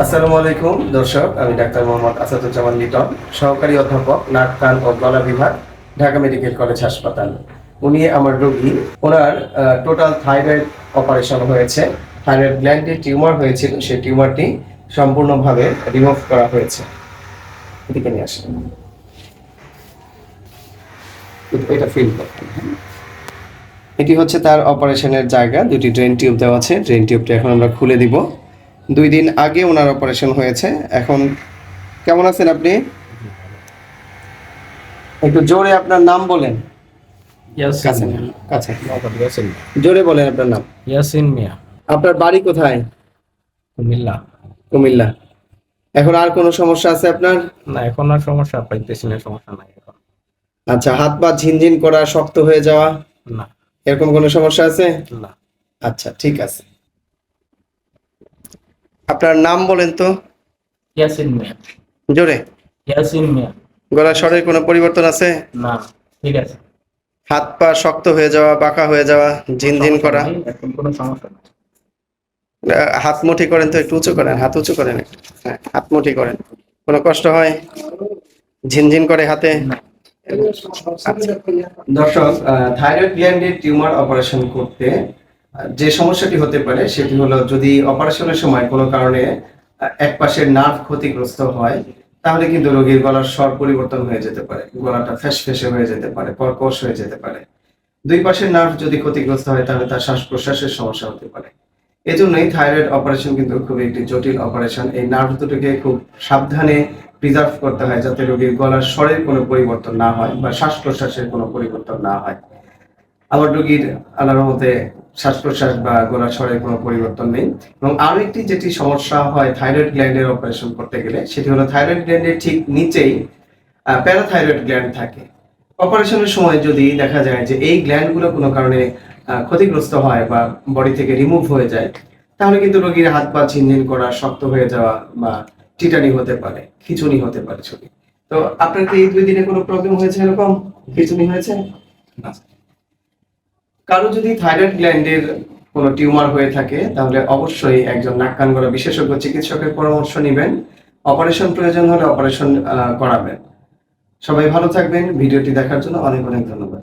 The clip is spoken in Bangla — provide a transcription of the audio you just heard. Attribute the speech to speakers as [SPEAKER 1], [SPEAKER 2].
[SPEAKER 1] আসসালামু আলাইকুম, দর্শক, আমি ডাক্তার মোহাম্মদ আসাদুজ্জামান লিটন, সহকারী অধ্যাপক, নাক, কান ও গলা বিভাগ, ঢাকা মেডিকেল কলেজ হাসপাতাল। উনি আমার রোগী। ওনার টোটাল থাইরয়েড অপারেশন হয়েছে। থাইরয়েড গ্ল্যান্ডে টিউমার হয়েছিল, সেই টিউমারটি সম্পূর্ণভাবে রিমুভ করা হয়েছে। এদিকে নিয়ে আসেন এটা- ফিল। এটি হচ্ছে তার অপারেশনের জায়গা। দুটি ড্রেন টিউব দেওয়া আছে। ড্রেন টিউবটি এখন আমরা খুলে দিব। দুই দিন আগে ওনার অপারেশন হয়েছে। এখন কেমন আছেন আপনি? একটু জোরে আপনার নাম বলেন। কাছে জোরে বলেন আপনার নাম।
[SPEAKER 2] ইয়াসিন মিয়া।
[SPEAKER 1] আপনার বাড়ি কোথায়?
[SPEAKER 2] কুমিল্লা।
[SPEAKER 1] কুমিল্লা। এখন আর কোনো সমস্যা আছে আপনার?
[SPEAKER 2] না এখন আর সমস্যা পাইতেছি না সমস্যা নাই এখন।
[SPEAKER 1] আচ্ছা হাত পা ঝিনঝিন করা শক্ত হয়ে যাওয়া?
[SPEAKER 2] না।
[SPEAKER 1] এরকম কোনো সমস্যা আছে?
[SPEAKER 2] না।
[SPEAKER 1] আচ্ছা ঠিক আছে। আপনার নাম বলেন তো?
[SPEAKER 2] ইয়াসিন মিয়া।
[SPEAKER 1] জোরে।
[SPEAKER 2] ইয়াসিন মিয়া।
[SPEAKER 1] গলার স্বরের কোনো পরিবর্তন আছে?
[SPEAKER 2] না ঠিক আছে।
[SPEAKER 1] হাত পা শক্ত হয়ে যাওয়া বাঁকা হয়ে যাওয়া ঝিনঝিন করা?
[SPEAKER 2] কোনো সমস্যা
[SPEAKER 1] হাত মুঠি করেন তো একটু উঁচু করেন হাত উঁচু করেন একটু। হ্যাঁ হাত মুঠি করেন। কোনো কষ্ট হয়? ঝিনঝিন করে হাতে? দর্শক থাইরয়েড গ্ল্যান্ডের টিউমার অপারেশন করতে যে সমস্যাটি হতে পারে সেটি হলো যদি অপারেশনের সময় কোনো কারণে এক পাশের নার্ভ ক্ষতিগ্রস্ত হয়, তাহলে কিন্তু রোগীর গলার স্বর পরিবর্তন হয়ে যেতে পারে, গলাটা ফ্যাস ফেসে হয়ে যেতে পারে, কর্কশ হয়ে যেতে পারে। দুই পাশের নার্ভ যদি ক্ষতিগ্রস্ত হয়, তাহলে তার শ্বাস প্রশ্বাসের সমস্যা হতে পারে। এজন্যই থাইরয়েড অপারেশন কিন্তু খুবই একটি জটিল অপারেশন এই নার্ভ দুটোকে খুব সাবধানে প্রিজার্ভ করতে হয় যাতে রোগীর গলার স্বরের কোনো পরিবর্তন না হয় বা শ্বাস প্রশ্বাসের কোনো পরিবর্তন না হয়। আবার রোগীর আল্লাহর মতে শ্বাস প্রশ্বাস বা গলার স্বরের কোনো পরিবর্তন নেই। এবং আরও একটি যেটি সমস্যা হয় থাইরয়েড গ্ল্যান্ডের অপারেশন করতে গেলে, সেটি হলো থাইরয়েড গ্ল্যান্ডের ঠিক নিচেই প্যারাথাইরয়েড গ্ল্যান্ড থাকে। অপারেশনের সময় যদি দেখা যায় যে এই গ্ল্যান্ডগুলো কোনো কারণে ক্ষতিগ্রস্ত হয় বা বডি থেকে রিমুভ হয়ে যায়, তাহলে কিন্তু রোগীর হাত পা ঝিনঝিন করা শক্ত হয়ে যাওয়া বা টিটানি হতে পারে, খিচুনি হতে পারে ছবি। তো আপনার কি এই দুই দিনে কোনো প্রবলেম হয়েছে এরকম? খিচুনি হয়েছে? না। কারও যদি থাইরয়েড গ্ল্যান্ডের কোনো টিউমার হয়ে থাকে, তাহলে অবশ্যই একজন নাক কান গলা বিশেষজ্ঞ চিকিৎসকের পরামর্শ নেবেন, অপারেশন প্রয়োজন হলে অপারেশন করাবেন। সবাই ভালো থাকবেন, ভিডিওটি দেখার জন্য অনেক অনেক ধন্যবাদ।